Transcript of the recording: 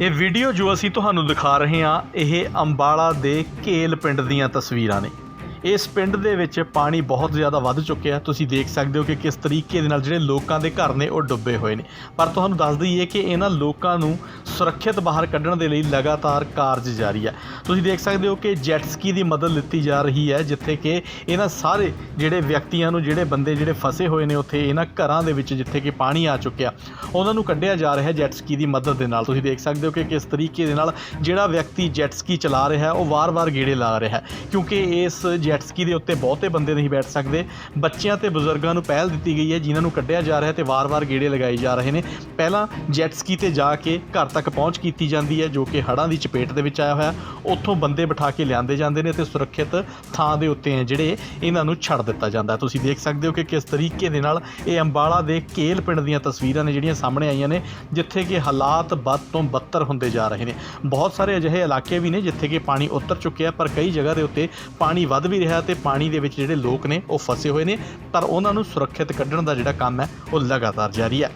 ਇਹ ਵੀਡੀਓ ਜੋ ਅਸੀਂ ਤੁਹਾਨੂੰ ਦਿਖਾ ਰਹੇ ਹਾਂ, ਇਹ ਅੰਬਾਲਾ ਦੇ ਕੇਲ ਪਿੰਡ ਦੀਆਂ ਤਸਵੀਰਾਂ ਨੇ। ਇਸ ਪਿੰਡ ਦੇ ਵਿੱਚ ਪਾਣੀ ਬਹੁਤ ਜ਼ਿਆਦਾ ਵੱਧ ਚੁੱਕਿਆ ਤੁਸੀਂ ਦੇਖ ਸਕਦੇ ਹੋ ਕਿ ਕਿਸ ਤਰੀਕੇ ਦੇ ਨਾਲ ਜਿਹੜੇ ਲੋਕਾਂ ਦੇ ਘਰ ਨੇ, ਉਹ ਡੁੱਬੇ ਹੋਏ ਨੇ। ਪਰ ਤੁਹਾਨੂੰ ਦੱਸ ਦਈਏ ਕਿ ਇਹਨਾਂ ਲੋਕਾਂ ਨੂੰ ਸੁਰੱਖਿਅਤ ਬਾਹਰ ਕੱਢਣ ਦੇ ਲਈ ਲਗਾਤਾਰ ਕਾਰਜ ਜਾਰੀ ਹੈ। ਤੁਸੀਂ ਦੇਖ ਸਕਦੇ ਹੋ ਕਿ ਜੈਟ ਸਕੀ ਦੀ ਮਦਦ ਲਿੱਤੀ ਜਾ ਰਹੀ ਹੈ, ਜਿੱਥੇ ਕਿ ਇਹਨਾਂ ਸਾਰੇ ਜਿਹੜੇ ਵਿਅਕਤੀਆਂ ਨੂੰ, ਜਿਹੜੇ ਬੰਦੇ ਜਿਹੜੇ ਫਸੇ ਹੋਏ ਨੇ ਉੱਥੇ, ਇਹਨਾਂ ਘਰਾਂ ਦੇ ਵਿੱਚ ਜਿੱਥੇ ਕਿ ਪਾਣੀ ਆ ਚੁੱਕਿਆ, ਉਹਨਾਂ ਨੂੰ ਕੱਢਿਆ ਜਾ ਰਿਹਾ ਹੈ ਜੈਟ ਸਕੀ ਦੀ ਮਦਦ ਦੇ ਨਾਲ। ਤੁਸੀਂ ਦੇਖ ਸਕਦੇ ਹੋ ਕਿ ਕਿਸ ਤਰੀਕੇ ਦੇ ਨਾਲ ਜਿਹੜਾ ਵਿਅਕਤੀ ਜੈਟ ਸਕੀ ਚਲਾ ਰਿਹਾ ਹੈ, ਉਹ ਵਾਰ-ਵਾਰ ਗੇੜੇ ਲਾ ਰਿਹਾ ਹੈ, ਕਿਉਂਕਿ ਇਸ ਜੈਟ ਸਕੀ ਦੇ ਉੱਤੇ ਬਹੁਤੇ ਬੰਦੇ ਨਹੀਂ ਬੈਠ ਸਕਦੇ। ਬੱਚਿਆਂ ਤੇ ਬਜ਼ੁਰਗਾਂ ਨੂੰ ਪਹਿਲ ਦਿੱਤੀ ਗਈ ਹੈ, ਜਿਨ੍ਹਾਂ ਨੂੰ ਕੱਢਿਆ ਜਾ ਰਿਹਾ ਹੈ ਤੇ ਵਾਰ-ਵਾਰ ਗੇੜੇ ਲਗਾਏ ਜਾ ਰਹੇ ਨੇ। ਪਹਿਲਾਂ ਜੈਟ ਸਕੀ ਤੇ ਜਾ ਕੇ ਘਰ ਤੱਕ ਤੱਕ ਪਹੁੰਚ ਕੀਤੀ ਜਾਂਦੀ ਹੈ, ਜੋ ਕਿ ਹੜ੍ਹਾਂ ਦੀ ਚਪੇਟ ਦੇ ਵਿੱਚ ਆਇਆ ਹੋਇਆ। ਉੱਥੋਂ ਬੰਦੇ ਬਿਠਾ ਕੇ ਲਿਆਂਦੇ ਜਾਂਦੇ ਨੇ ਤੇ ਸੁਰੱਖਿਅਤ ਥਾਂ ਦੇ ਉੱਤੇ ਹੈ, ਜਿਹੜੇ ਇਹਨਾਂ ਨੂੰ ਛੱਡ ਦਿੱਤਾ ਜਾਂਦਾ ਹੈ। ਤੁਸੀਂ ਦੇਖ ਸਕਦੇ ਹੋ ਕਿ ਕਿਸ ਤਰੀਕੇ ਦੇ ਨਾਲ ਇਹ ਅੰਬਾਲਾ ਦੇ ਕੇਲ ਪਿੰਡ ਦੀਆਂ ਤਸਵੀਰਾਂ ਨੇ ਜਿਹੜੀਆਂ ਸਾਹਮਣੇ ਆਈਆਂ ਨੇ, ਜਿੱਥੇ ਕਿ ਹਾਲਾਤ ਬਦ ਤੋਂ ਬੱਤਰ ਹੁੰਦੇ ਜਾ ਰਹੇ ਨੇ। ਬਹੁਤ ਸਾਰੇ ਅਜਿਹੇ ਇਲਾਕੇ ਵੀ ਨੇ ਜਿੱਥੇ ਕਿ ਪਾਣੀ ਉਤਰ ਚੁੱਕਿਆ ਪਰ ਕਈ ਜਗ੍ਹਾ ਦੇ ਉੱਤੇ ਪਾਣੀ ਵੱਧ ਵੀ ਰਿਹਾ ਤੇ ਪਾਣੀ ਦੇ ਵਿੱਚ ਜਿਹੜੇ ਲੋਕ ਨੇ, ਉਹ ਫਸੇ ਹੋਏ ਨੇ। ਪਰ ਉਹਨਾਂ ਨੂੰ ਸੁਰੱਖਿਅਤ ਕੱਢਣ ਦਾ ਜਿਹੜਾ ਕੰਮ ਹੈ, ਉਹ ਲਗਾਤਾਰ ਜਾਰੀ ਹੈ।